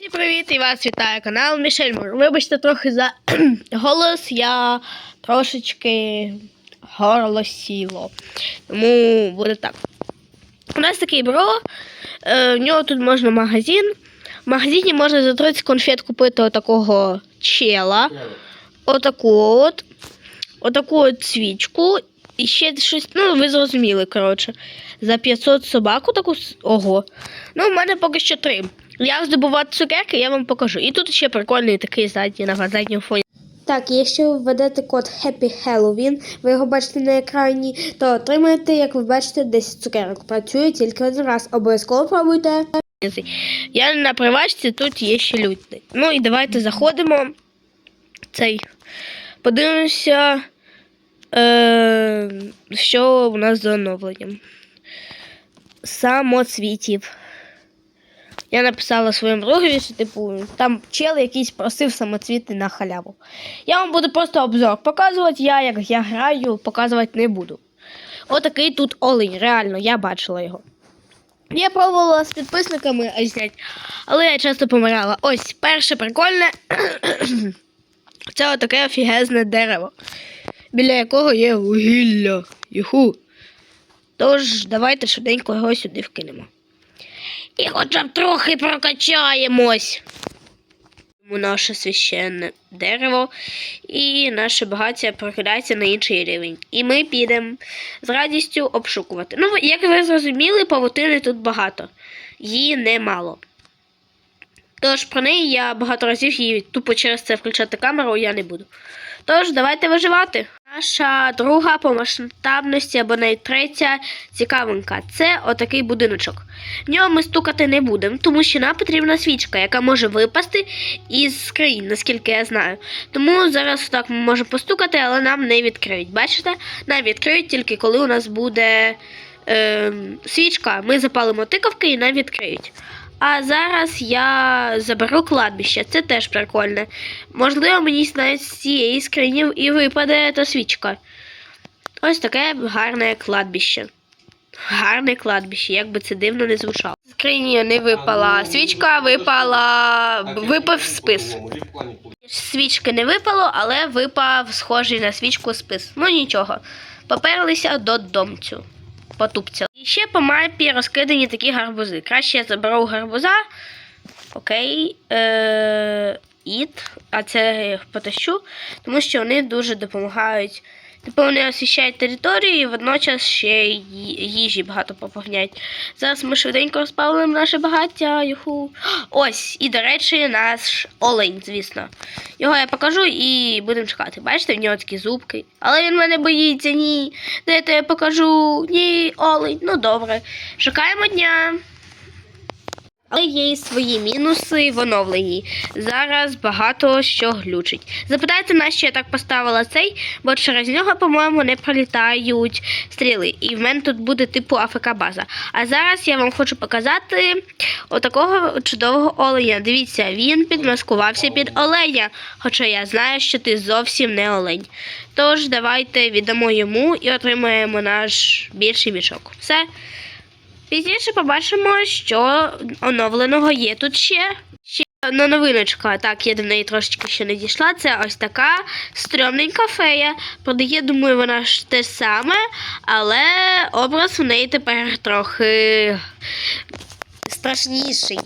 Всім привіт і вас вітає канал Мішель Мур. Вибачте трохи за голос, я трошечки горло сіло. Тому буде так. У нас такий бро, е, в нього тут можна магазин. В магазині можна за 30 конфет купити отакого чела. Отаку от. Отаку от свічку. І ще щось, ну ви зрозуміли, коротше. За 500 собаку таку. Ого. Ну, в мене поки що три. Як здобувати цукерки, я вам покажу. І тут ще прикольний такий задній на задньому фоні. Так, якщо ви введете код Happy Halloween, ви його бачите на екрані, то отримаєте, як ви бачите, 10 цукерок. Працює тільки один раз. Обов'язково пробуйте. Я на привачці, тут є ще люди. Ну і давайте заходимо. Цей. Подивимося, е, що у нас за оновленням. Самоцвітів. Я написала своєму другові, що типу, там чел якийсь просив самоцвіти на халяву. Я вам буду просто обзор показувати, я як я граю, показувати не буду. Отакий тут олень, реально, я бачила його. Я пробувала з підписниками зняти, але я часто помирала. Ось перше прикольне. Це отаке офігезне дерево, біля якого є вугілля. Юху. Тож, давайте швиденько його сюди вкинемо. І хоча б трохи прокачаємось. Тому Наше священне дерево і наше багаття прокидається на інший рівень. І ми підемо з радістю обшукувати. Ну, як ви зрозуміли, павутини тут багато. Її немало. Тож про неї я багато разів її тупо через це включати камеру я не буду. Тож, давайте виживати. Наша друга по масштабності або навіть третя цікавинка це отакий будиночок. В нього ми стукати не будемо, тому що нам потрібна свічка, яка може випасти із скринь, наскільки я знаю. Тому зараз так ми можемо постукати, але нам не відкриють. Бачите? Нам відкриють тільки коли у нас буде е, свічка. Ми запалимо тикавки і нам відкриють. А зараз я заберу кладбище, це теж прикольно. Можливо, мені навіть з цієї скрині і випаде та свічка. Ось таке гарне кладбище. Гарне кладбище, як би це дивно не звучало. З скрині не випала свічка, випала. випав спис. Свічки не випало, але випав схожий на свічку спис. Ну нічого. Поперлися до домцю. Потупця. І ще по мапі розкидані такі гарбузи. Краще я заберу гарбуза. Окей. Е- а це потащу, тому що вони дуже допомагають. Типу вони освіщають територію і водночас ще їжі багато попогнять. Зараз ми швиденько розпалимо наше багаття. Юху. Ось, і, до речі, наш олень, звісно. Його я покажу і будемо чекати. Бачите, в нього такі зубки. Але він мене боїться, ні. Дайте я покажу. Ні, олень. Ну добре. Шукаємо дня. Але є і свої мінуси в оновленні. Зараз багато що глючить. Запитайте, на що я так поставила цей, бо через нього, по-моєму, не пролітають стріли. І в мене тут буде типу АФК база. А зараз я вам хочу показати отакого чудового оленя. Дивіться, він підмаскувався під оленя. Хоча я знаю, що ти зовсім не олень. Тож давайте віддамо йому і отримаємо наш більший мішок. Все. Пізніше побачимо, що оновленого є тут ще. Ще одна новиночка. Так, я до неї трошечки ще не дійшла. Це ось така стрьомненька фея. Продає, думаю, вона ж те саме, але образ у неї тепер трохи страшніший.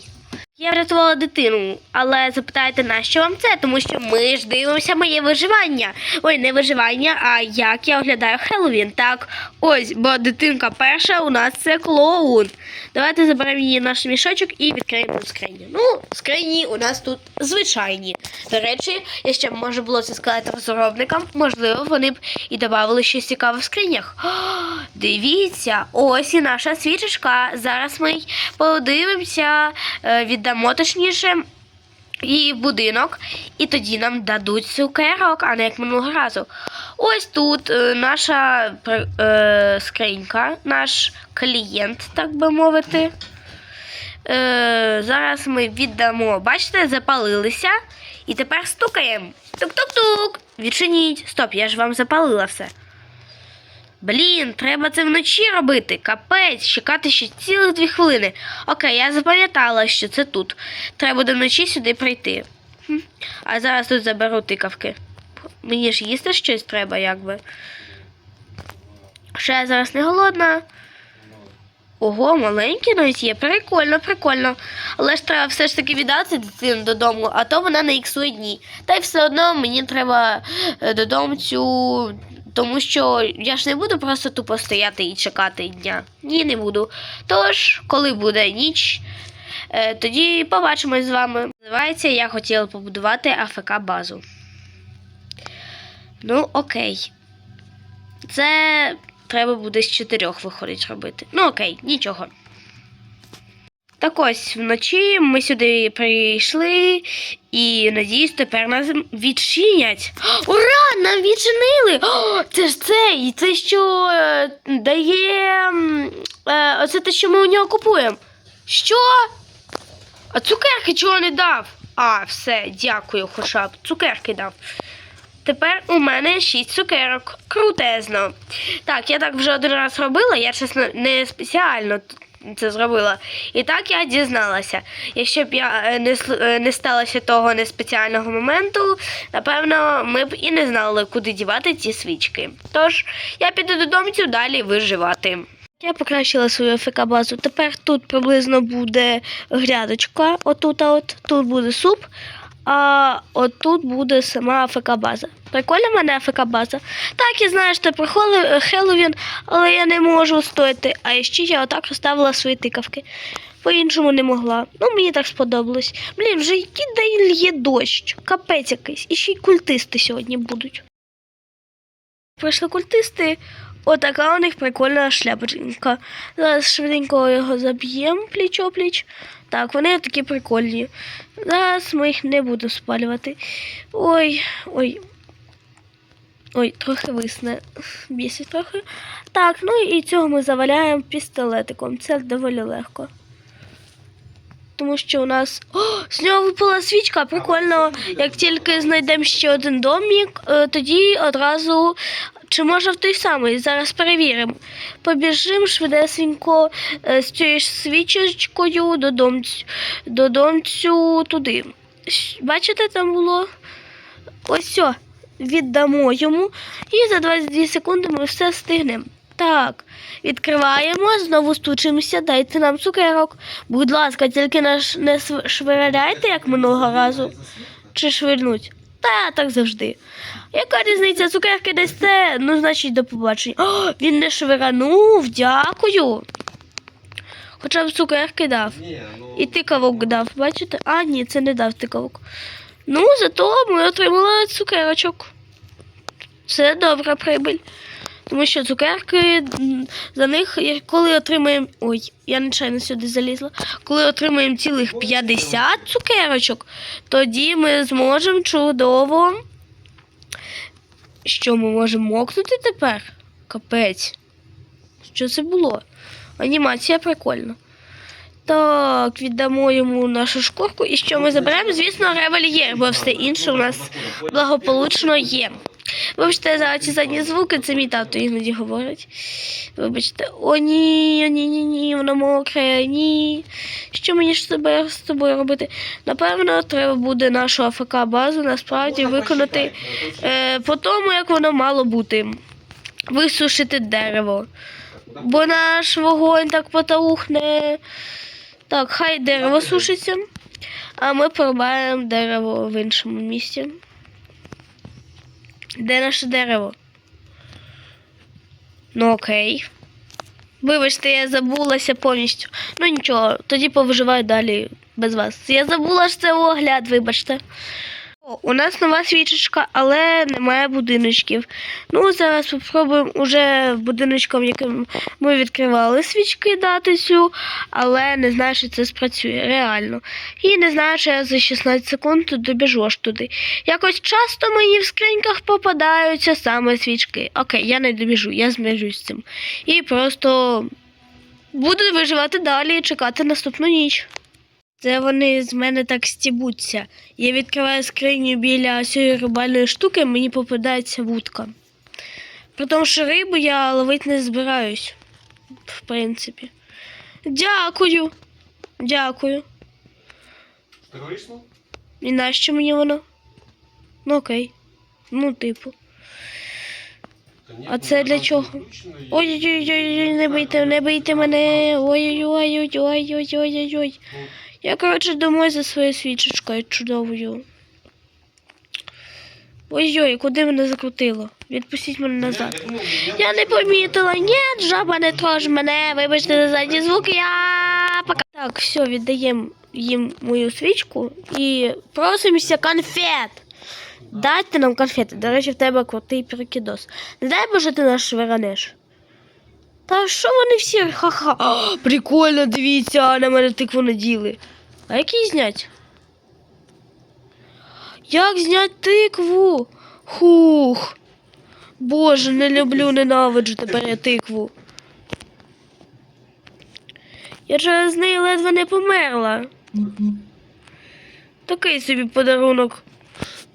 Я врятувала дитину, але запитайте, на що вам це? Тому що ми ж дивимося моє виживання. Ой, не виживання, а як я оглядаю Хеллоуін. Так, ось, бо дитинка перша у нас це клоун. Давайте заберемо її наш мішочок і відкриємо скрині. Ну, скрині у нас тут звичайні. До речі, я б може було це сказати розробникам. Можливо, вони б і додавали щось цікаве в скринях. О, дивіться, ось і наша свічечка. Зараз ми подивимося, е, віддамо точніше. І будинок, і тоді нам дадуть цукерок, а не як минулого разу. Ось тут е, наша е, скринька, наш клієнт, так би мовити. Е, зараз ми віддамо. Бачите, запалилися. І тепер стукаємо. Тук-тук-тук. Відчиніть. Стоп, я ж вам запалила все. Блін, треба це вночі робити. Капець, чекати ще цілих дві хвилини. Окей, я запам'ятала, що це тут. Треба буде вночі сюди прийти. Хм. А зараз тут заберу тикавки. Мені ж їсти щось треба, якби. Ще я зараз не голодна. Ого, маленький навіть є. Прикольно, прикольно. Але ж треба все ж таки віддати дитину додому, а то вона не іксує дні. Та й все одно мені треба е, додому цю. Тому що я ж не буду просто тупо стояти і чекати дня. Ні, не буду. Тож, коли буде ніч, е, тоді побачимось з вами. Називається Я хотіла побудувати АФК базу. Ну, окей. Це треба буде з чотирьох виходить робити. Ну окей, нічого. Так ось вночі ми сюди прийшли і надіюсь, тепер нас відчинять. Ура! Нам відчинили! О, це ж це! І це що е, дає. Е, оце те, що ми у нього купуємо. Що? А цукерки чого не дав? А, все, дякую, хоча б цукерки дав. Тепер у мене 6 цукерок. Крутезно. Так, я так вже один раз робила, я чесно не спеціально це зробила. І так я дізналася. Якщо б я е, не, е, не сталося того неспеціального моменту, напевно, ми б і не знали, куди дівати ці свічки. Тож, я піду додому далі виживати. Я покращила свою ФК-базу. Тепер тут приблизно буде грядочка. Отут, а от тут буде суп. А отут буде сама АФК-база. Прикольна в мене АФК-база. Так, я знаю, що про Холе- Хеллоуін, але я не можу стояти. А ще я отак розставила свої тикавки. По-іншому не могла. Ну, мені так сподобалось. Блін, вже який день є дощ. Капець якийсь. І ще й культисти сьогодні будуть. Прийшли культисти. Отака у них прикольна шляпочка. Зараз швиденько його заб'ємо пліч-опліч. Так, вони такі прикольні. Зараз ми їх не будемо спалювати. Ой, ой. Ой, трохи висне. Бісить трохи. Так, ну і цього ми заваляємо пістолетиком. Це доволі легко. Тому що у нас. О, з нього випала свічка. Прикольно. Як тільки знайдемо ще один домік, е, тоді одразу. Чи може в той самий? Зараз перевіримо. Побіжимо швидесенько е, з цією свічечкою додомцю, туди. Бачите, там було ось все. Віддамо йому. І за 22 секунди ми все встигнемо. Так, відкриваємо, знову стучимося, дайте нам цукерок. Будь ласка, тільки наш не швиряйте, як минулого разу. Чи швирнуть? Та так завжди. Яка різниця? Цукерки десь це, ну, значить, до побачення. О, він не швиранув, дякую. Хоча б цукерки дав. Ні, ну, І тикавок дав, бачите? А, ні, це не дав тикавок. Ну, зато ми отримали цукерочок. Це добра прибиль. Тому що цукерки за них, коли отримаємо. Ой, я нечайно сюди залізла. Коли отримаємо цілих 50 цукерочок, тоді ми зможемо чудово. Що ми можемо мокнути тепер? Капець. Що це було? Анімація прикольна. Так, віддамо йому нашу шкурку. І що ми заберемо? Звісно, револьєр, бо все інше у нас благополучно є. Вибачте, за ці задні звуки, це мій тато іноді говорить. Вибачте, о ні, о, ні, ні, ні, воно мокре, ні. Що мені ж себе з тобою робити? Напевно, треба буде нашу АФК-базу насправді виконати е, по тому, як воно мало бути. Висушити дерево. Бо наш вогонь так потаухне. Так, хай дерево сушиться, а ми порубаємо дерево в іншому місці. Де наше дерево? Ну окей. Вибачте, я забулася повністю. Ну нічого, тоді повиживаю далі без вас. Я забула що це огляд, вибачте. У нас нова свічечка, але немає будиночків. Ну, зараз спробуємо уже будиночком, яким ми відкривали свічки дати цю, але не знаю, що це спрацює реально. І не знаю, що я за 16 секунд добіжу аж туди. Якось часто мені в скриньках попадаються саме свічки. Окей, я не добіжу, я змежусь з цим. І просто буду виживати далі і чекати наступну ніч. Це вони з мене так стібуться. Я відкриваю скриню біля цієї рубальної штуки, мені попадається вудка. При тому, що рибу я ловити не збираюсь. В принципі. Дякую. Дякую. Терористно? І нащо мені воно? Ну окей. Ну, типу. А ну, це для чого? Ой-ой-ой, не бийте, не бийте мене. Ой-ой-ой-ой-ой-ой-ой. Я, коротше, домой за своєю свічечкою чудовою. Ой-ой, куди мене закрутило? Відпустіть мене назад. я не помітила. Ні, жаба не трож мене. Вибачте за задні звуки. Я пока. Так, все, віддаємо їм мою свічку і просимося конфет. Дайте нам конфети. До речі, в тебе крутий перекидос. Не дай Боже, ти нас швиранеш. Та що вони всі? Ха-ха. Прикольно, дивіться, на мене тикву наділи. А як її зняти? Як зняти тикву? Хух. Боже, не люблю, ненавиджу тепер я тикву. Я через неї ледве не померла. Такий собі подарунок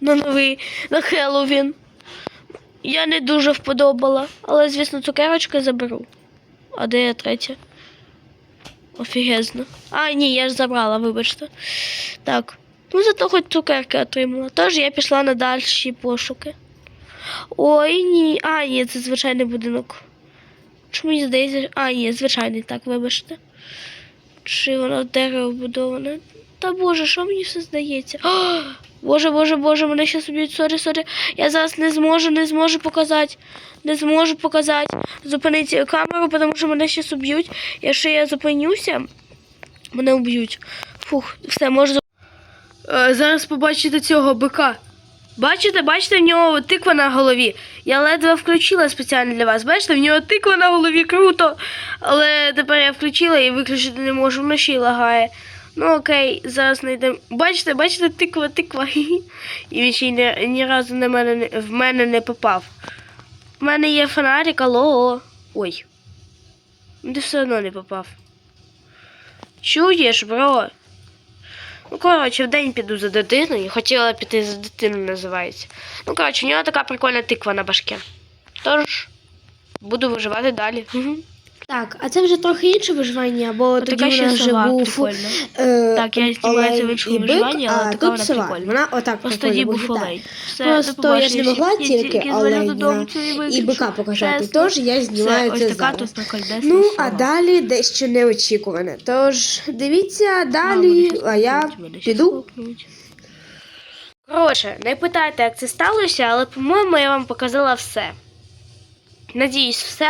на новий, на Хеллоуін. Я не дуже вподобала, але, звісно, цукерочки заберу. А де я третя? Офігезно. А, ні, я ж забрала, вибачте. Так. Ну, зато хоч цукерки отримала. Тож я пішла на дальші пошуки. Ой, ні. А, ні, це звичайний будинок. Чому мені здається? А, ні, звичайний, так, вибачте. Чи воно дерево будоване? Та боже, що мені все здається? Боже, боже, боже, мене ще соб'ють, сорі, сорі. Я зараз не зможу, не зможу показати. Не зможу показати. Зупинити камеру, тому що мене ще уб'ють. Якщо я зупинюся, мене вб'ють. Фух, все, можу. Е, зараз побачите цього бика. Бачите, бачите, в нього тиква на голові. Я ледве включила спеціально для вас. Бачите, в нього тиква на голові круто. Але тепер я включила і виключити не можу, вночі лагає. Ну окей, зараз знайдемо. Бачите, бачите, тиква, тиква. І він ще ні, ні разу на мене, не- в мене не попав. У мене є фонарик, алло. Ой. Ну, Ти все одно не попав. Чуєш, бро? Ну, коротше, в день піду за дитиною. Хотіла піти за дитиною, називається. Ну, коротше, у нього така прикольна тиква на башке. Тож, буду виживати далі. Так, а це вже трохи інше виживання, бо тоді така ще вона вже сова був е, Так, я знімаю це в іншому виживанні, але така вона прикольна. Вона отак Просто тоді був олень. Просто я ж не могла тільки оленя і бика показати, тож я знімаю це зараз. Ну, а далі дещо неочікуване. Тож дивіться далі, а я піду. Коротше, не питайте, як це сталося, але, по-моєму, я вам показала все. Надіюсь, все.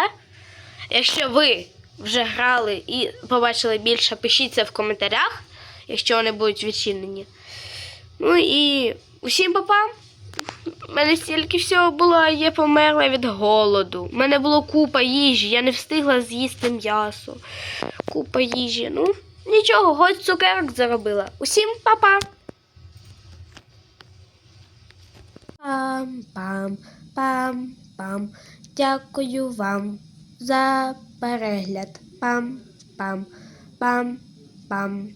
Якщо ви вже грали і побачили більше, пишіть це в коментарях, якщо вони будуть відчинені. Ну і усім папа. У мене стільки всього було, а я померла від голоду. У мене було купа їжі, я не встигла з'їсти м'ясо. Купа їжі. Ну, нічого, хоч цукерок заробила. Усім па-па! Пам-пам, пам-пам. Дякую вам за перегляд. Пам-пам, пам-пам.